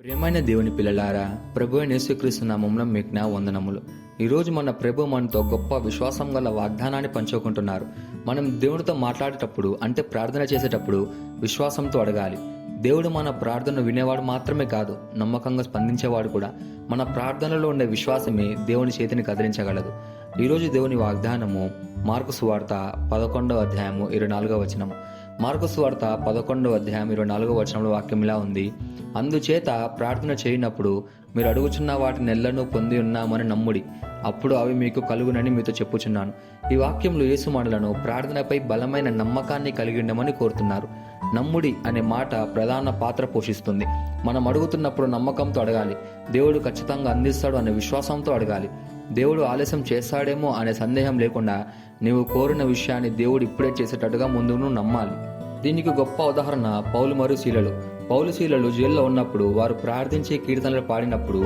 ప్రియమైన దేవుని పిల్లలారా ప్రభు అయిన యేసుక్రీస్తు నామంలో మీకు నా వందనములు. ఈరోజు మన ప్రభు మనతో గొప్ప విశ్వాసం గల వాగ్దానాన్ని పంచుకుంటున్నారు. మనం దేవుడితో మాట్లాడేటప్పుడు అంటే ప్రార్థన చేసేటప్పుడు విశ్వాసంతో అడగాలి. దేవుడు మన ప్రార్థన వినేవాడు మాత్రమే కాదు నమ్మకంగా స్పందించేవాడు కూడా. మన ప్రార్థనలో ఉండే విశ్వాసమే దేవుని చేతిని కదిలించగలదు. ఈరోజు దేవుని వాగ్దానము మార్కు సువార్త పదకొండవ అధ్యాయము ఇరవై నాలుగవ వచనము. మార్కు వార్త పదకొండవ అధ్యాయం ఇరవై నాలుగవ వచనంలో వాక్యం ఇలా ఉంది. అందుచేత ప్రార్థన చేయనప్పుడు మీరు అడుగుచున్న వాటిని నెలను పొంది ఉన్నామని నమ్ముడి. అప్పుడు అవి మీకు కలుగునని మీతో చెప్పుచున్నాను. ఈ వాక్యంలో యేసు మాటలను ప్రార్థనపై బలమైన నమ్మకాన్ని కలిగి ఉండమని కోరుతున్నారు. నమ్ముడి అనే మాట ప్రధాన పాత్ర పోషిస్తుంది. మనం అడుగుతున్నప్పుడు నమ్మకంతో అడగాలి. దేవుడు ఖచ్చితంగా అందిస్తాడు అనే విశ్వాసంతో అడగాలి. దేవుడు ఆలస్యం చేస్తాడేమో అనే సందేహం లేకుండా నీవు కోరిన విషయాన్ని దేవుడు ఇప్పుడే చేసేటట్టుగా ముందును నమ్మాలి. దీనికి గొప్ప ఉదాహరణ పౌలు మరియు శీలలు పౌలు శీలలు జైల్లో ఉన్నప్పుడు వారు ప్రార్థించే కీర్తనలు పాడినప్పుడు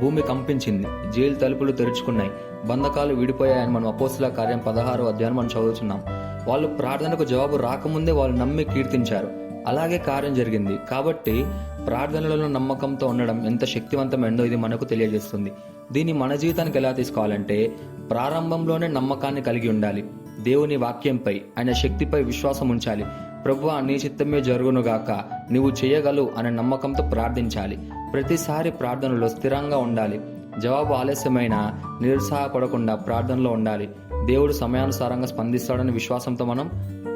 భూమి కంపించింది. జైలు తలుపులు తెరుచుకున్నాయి. బంధకాలు విడిపోయాయని మనం అపోసుల కార్యం పదహారు అధ్యాయం మనం చదువుతున్నాం వాళ్ళు ప్రార్థనకు జవాబు రాకముందే వాళ్ళు నమ్మి కీర్తించారు. అలాగే కార్యం జరిగింది. కాబట్టి ప్రార్థనలలో నమ్మకంతో ఉండడం ఎంత శక్తివంతమైందో ఇది మనకు తెలియజేస్తుంది. దీన్ని మన జీవితానికి ఎలా తీసుకోవాలంటే ప్రారంభంలోనే నమ్మకాన్ని కలిగి ఉండాలి. దేవుని వాక్యంపై ఆయన శక్తిపై విశ్వాసం ఉంచాలి. ప్రభు నీ చిత్తమే జరుగునుగాక నువ్వు చేయగలవు అనే నమ్మకంతో ప్రార్థించాలి. ప్రతిసారి ప్రార్థనలో స్థిరంగా ఉండాలి. జవాబు ఆలస్యమైన నిరుత్సాహపడకుండా ప్రార్థనలో ఉండాలి. దేవుడు సమయానుసారంగా స్పందిస్తాడని విశ్వాసంతో మనం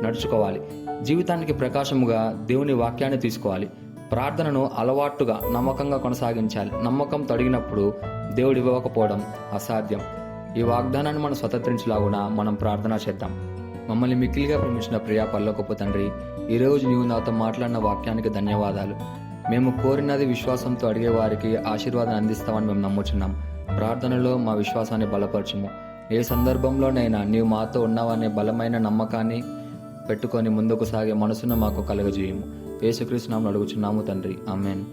నడుచుకోవాలి. జీవితానికి ప్రకాశముగా దేవుని వాక్యాన్ని తీసుకోవాలి. ప్రార్థనను అలవాటుగా నమ్మకంగా కొనసాగించాలి. నమ్మకం తొడిగినప్పుడు దేవుడు ఇవ్వకపోవడం అసాధ్యం. ఈ వాగ్దానాన్ని మనం స్వతంత్రించలాగున మనం ప్రార్థన చేద్దాం. మమ్మల్ని మిక్కిలిగా ప్రేమించిన ప్రియా పల్లొకపు తండ్రి ఈరోజు నీవు నాతో మాట్లాడిన వాక్యానికి ధన్యవాదాలు. మేము కోరినది విశ్వాసంతో అడిగే వారికి ఆశీర్వాదం అందిస్తామని మేము నమ్ముచున్నాం. ప్రార్థనలో మా విశ్వాసాన్ని బలపరచము. ఏ సందర్భంలోనైనా నీవు మాతో ఉన్నావనే బలమైన నమ్మకాన్ని పెట్టుకొని ముందుకు సాగే మనసును మాకు కలుగజేయము. యేసుక్రీస్తు నామమున అడుగుచున్నాము తండ్రి. ఆమెన్.